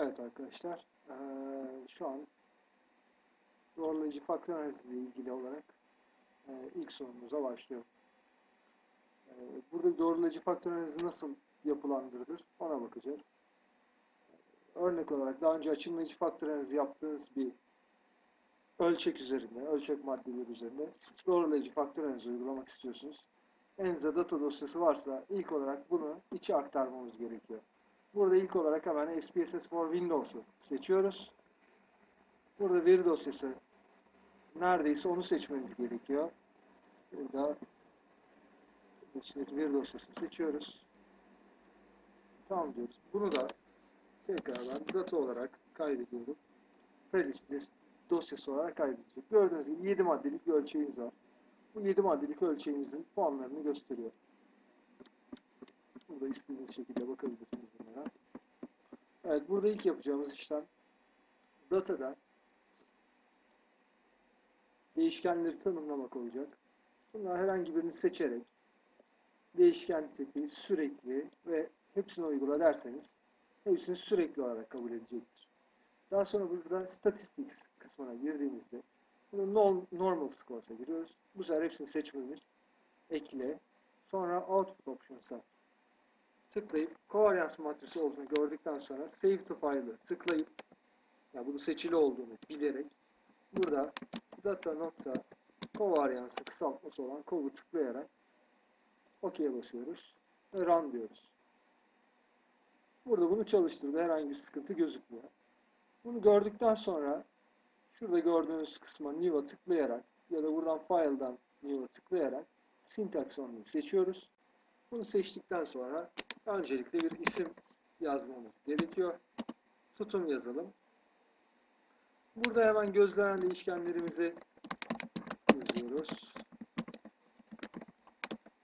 Evet arkadaşlar, şu an doğrulayıcı faktör analizi ile ilgili olarak ilk sorumuza başlıyorum. Burada doğrulayıcı faktör analizi nasıl yapılandırılır ona bakacağız. Örnek olarak daha önce açımlayıcı faktör analizi yaptığınız bir ölçek üzerinde, ölçek maddeleri üzerinde doğrulayıcı faktör analizi uygulamak istiyorsunuz. Elinizde data dosyası varsa ilk olarak bunu içe aktarmamız gerekiyor. Burada ilk olarak hemen SPSS for Windows'u seçiyoruz. Burada veri dosyası neredeyse onu seçmeniz gerekiyor. Burada içindeki veri dosyasını seçiyoruz. Tamam diyoruz. Bunu da tekrardan data olarak kaydediyorum. Playlist dosyası olarak kaydedecek. Gördüğünüz gibi 7 maddelik bir ölçeğimiz var. Bu 7 maddelik ölçeğimizin puanlarını gösteriyor. Burada istediğiniz şekilde bakabilirsiniz bunlara. Evet, burada ilk yapacağımız işlem datada değişkenleri tanımlamak olacak. Bunlar herhangi birini seçerek değişken tipi, sürekli ve hepsini uygula derseniz hepsini sürekli olarak kabul edecektir. Daha sonra burada statistics kısmına girdiğimizde bunu normal scores'a giriyoruz. Bu sefer hepsini seçmemiz ekle. Sonra output options'a tıklayıp covariance matrisi olduğunu gördükten sonra save to file'ı tıklayıp yani bunu seçili olduğunu bilerek burada data nokta covariance'ı kısaltması olan cov'u tıklayarak OK'ye basıyoruz ve run diyoruz. Burada bunu çalıştırdı. Herhangi bir sıkıntı gözükmüyor. Bunu gördükten sonra şurada gördüğünüz kısma new'a tıklayarak ya da buradan file'dan new'a tıklayarak syntax only'yi seçiyoruz. Bunu seçtikten sonra öncelikle bir isim yazmamız gerekiyor. Tutum yazalım. Burada hemen gözlenen değişkenlerimizi yazıyoruz.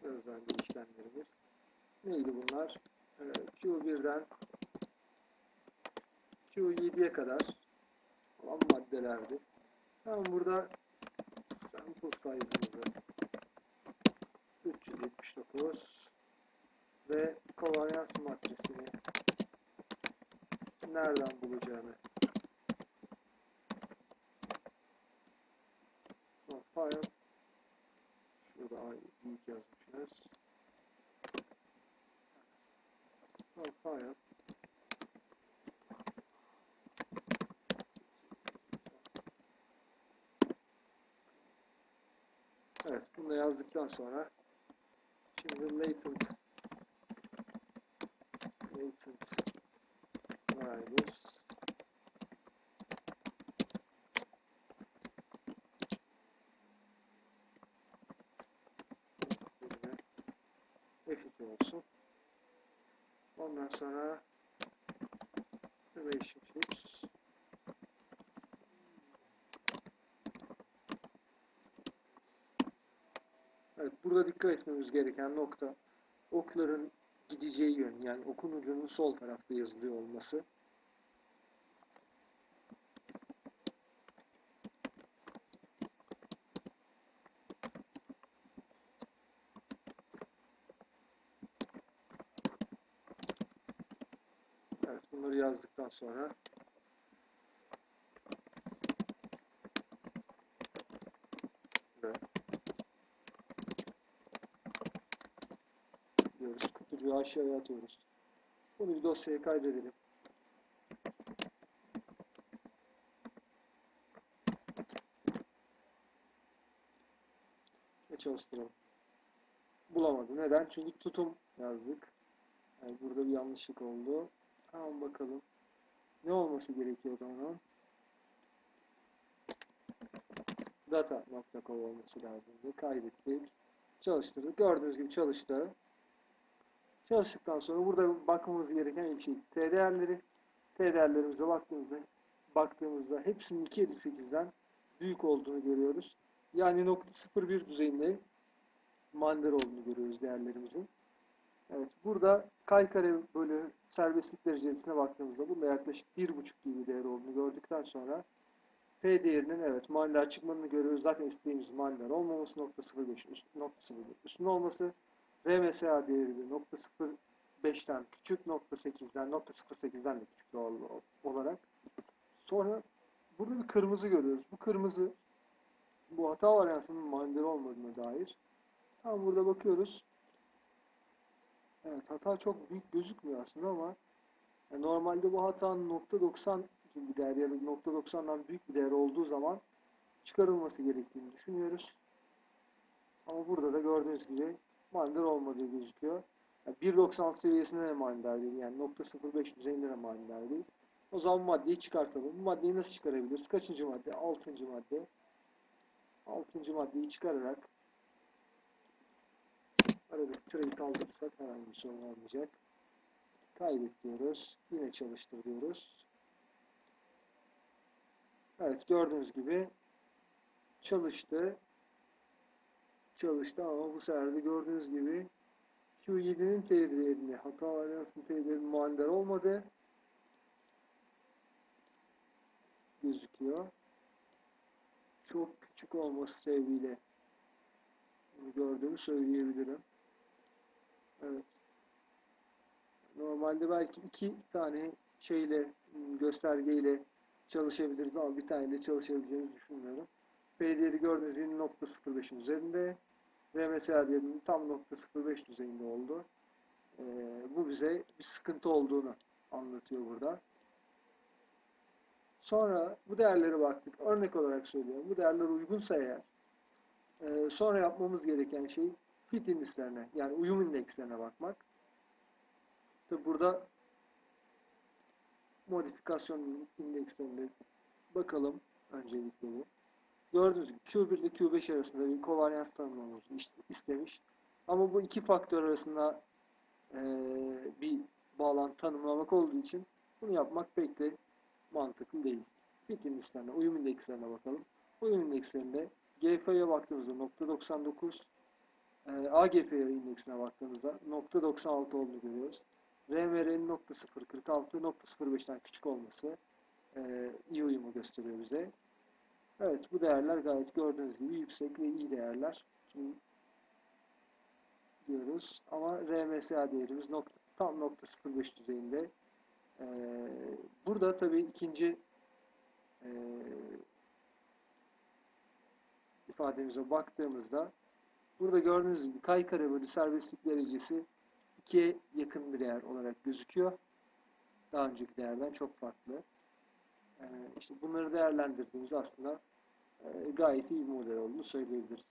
Gözlenen değişkenlerimiz. Neydi bunlar? Ee, Q1'den Q7'ye kadar olan maddelerdi. Hemen burada sample size'ımızı 379 ve covariance matrisini nereden bulacağını. File. Şurada büyük yazmışız. File. Evet, bunu da yazdıktan sonra şimdi latent latent variables F2 olsun. Ondan sonra relationships Evet, burada dikkat etmemiz gereken nokta okların gideceği yön yani okun ucunun sol tarafta yazılıyor olması. Evet, bunları yazdıktan sonra Evet. Kutucuğu aşağıya atıyoruz. Bunu bir dosyaya kaydedelim. Ve çalıştıralım. Bulamadı. Neden? Çünkü tutum yazdık. Yani burada bir yanlışlık oldu. Tamam bakalım. Ne olması gerekiyordu onun? data.com olması lazımdı. Kaydettik. Çalıştırdık. Gördüğünüz gibi çalıştı. Çalıştıktan sonra burada bakmamız gereken ilk şey T değerleri. T değerlerimize baktığımızda baktığımızda hepsinin 2.58'den büyük olduğunu görüyoruz. Yani nokta 0.1 düzeyinde manidar olduğunu görüyoruz değerlerimizin. Evet, burada kay kare bölü serbestlik derecesine baktığımızda bunda yaklaşık 1.5 gibi bir değer olduğunu gördükten sonra P değerinin evet manidar çıkmanını görüyoruz. Zaten istediğimiz manidar olmaması nokta 0.5 üst, nokta 0.1 üstün olması. RMSA değeri de nokta 0.5'ten küçük, nokta 8'den, nokta 0.8'den de küçük doğal Sonra burada bir kırmızı görüyoruz. Bu kırmızı bu hata varyansının manidar olmadığına dair. Tam burada bakıyoruz. Evet hata çok büyük gözükmüyor aslında ama yani normalde bu hatanın nokta .90 gibi bir değer ya da nokta .90'dan büyük bir değer olduğu zaman çıkarılması gerektiğini düşünüyoruz. Ama burada da gördüğünüz gibi manidar olmadığı gözüküyor. Yani 1.90 seviyesinde de manidar değil. Yani nokta .05 düzeyinde de manidar değil. O zaman bu maddeyi çıkartalım. Bu maddeyi nasıl çıkarabiliriz? Kaçıncı madde? Altıncı madde. Altıncı maddeyi çıkararak aradaki tıreyi kaldırırsak herhangi bir sorun olmayacak. Kaydet diyoruz. Yine çalıştır diyoruz. Evet gördüğünüz gibi çalıştı. Çalıştı ama bu sefer de gördüğünüz gibi Q7'nin T değerini hata varyansının T değerinin manidar olmadı. Gözüküyor. Çok küçük olması sebebiyle gördüğümü söyleyebilirim. Evet. Normalde belki iki tane şeyle göstergeyle çalışabiliriz ama bir taneyle çalışabileceğimizi düşünmüyorum. P değeri gördüğünüz gibi nokta 0.5'in üzerinde. RMSA değerinin tam nokta 0.5 düzeyinde oldu. Ee, bu bize bir sıkıntı olduğunu anlatıyor burada. Sonra bu değerlere baktık. Örnek olarak söylüyorum. Bu değerler uygunsa eğer e, sonra yapmamız gereken şey fit indislerine yani uyum indekslerine bakmak. Tabi burada modifikasyon indekslerine bakalım öncelikle bu. Gördüğünüz gibi Q1 ile Q5 arasında bir kovaryans tanımlamamızı istemiş. Ama bu iki faktör arasında e, bir bağlantı tanımlamak olduğu için bunu yapmak pek de mantıklı değil. Fit indekslerine, uyum indekslerine bakalım. Uyum indekslerinde GF'ye baktığımızda nokta 99, e, AGF indeksine baktığımızda nokta 96 olduğunu görüyoruz. RMR'nin nokta 046, nokta 05'ten küçük olması e, iyi uyumu gösteriyor bize. Evet bu değerler gayet gördüğünüz gibi yüksek ve iyi değerler. Şimdi diyoruz ama RMSA değerimiz nokta, tam nokta 05 düzeyinde. Ee, burada tabii ikinci e, ifademize baktığımızda burada gördüğünüz gibi kay kare bölü serbestlik derecesi 2'ye yakın bir değer olarak gözüküyor. Daha önceki değerden çok farklı. Ee, işte bunları değerlendirdiğimizde aslında e, gayet iyi bir model olduğunu söyleyebiliriz.